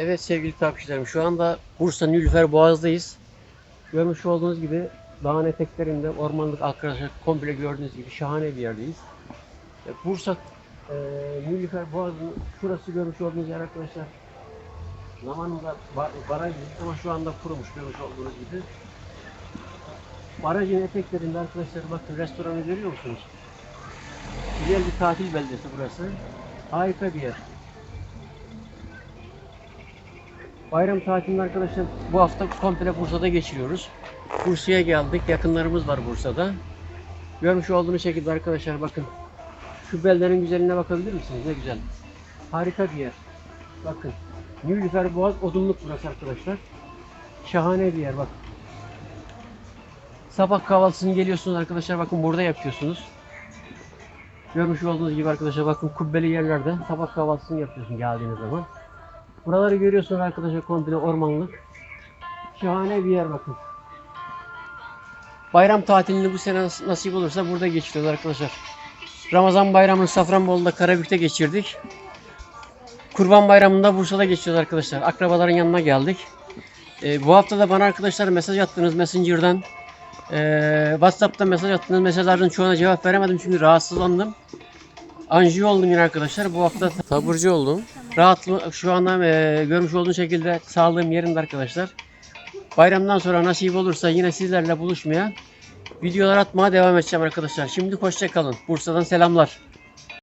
Evet sevgili takipçilerim şu anda Bursa Nilüfer Boğaz'dayız. Görmüş olduğunuz gibi dağın eteklerinde ormanlık arkadaşlar komple gördüğünüz gibi şahane bir yerdeyiz. E, Bursa e, Nilüfer Boğazı'nın şurası görmüş olduğunuz yer arkadaşlar. Zamanında bar, baraj ama şu anda kurumuş görmüş olduğunuz gibi. Barajın eteklerinde arkadaşlar bakın restoranı görüyor musunuz? Güzel bir tatil beldesi burası. Harika bir yer. Bayram tatilini arkadaşlar bu hafta komple Bursa'da geçiriyoruz. Bursa'ya geldik. Yakınlarımız var Bursa'da. Görmüş olduğunuz şekilde arkadaşlar bakın. Şu beldenin güzelliğine bakabilir misiniz? Ne güzel. Harika bir yer. Bakın. Nilüfer Boğaz odunluk burası arkadaşlar. Şahane bir yer bak. Sabah kahvaltısını geliyorsunuz arkadaşlar bakın burada yapıyorsunuz. Görmüş olduğunuz gibi arkadaşlar bakın kubbeli yerlerde sabah kahvaltısını yapıyorsun geldiğiniz zaman. Buraları görüyorsunuz arkadaşlar komple ormanlık. Şahane bir yer bakın. Bayram tatilini bu sene nas- nasip olursa burada geçiriyoruz arkadaşlar. Ramazan bayramını Safranbolu'da Karabük'te geçirdik. Kurban bayramında Bursa'da geçiriyoruz arkadaşlar. Akrabaların yanına geldik. Ee, bu hafta da bana arkadaşlar mesaj attınız Messenger'dan. Ee, WhatsApp'ta mesaj attınız. Mesajların çoğuna cevap veremedim çünkü rahatsızlandım. Anjiyo oldum yine arkadaşlar. Bu hafta taburcu oldum. Rahatlı şu anda e, görmüş olduğunuz şekilde sağlığım yerinde arkadaşlar. Bayramdan sonra nasip olursa yine sizlerle buluşmaya, videolar atmaya devam edeceğim arkadaşlar. Şimdi hoşça kalın. Bursa'dan selamlar.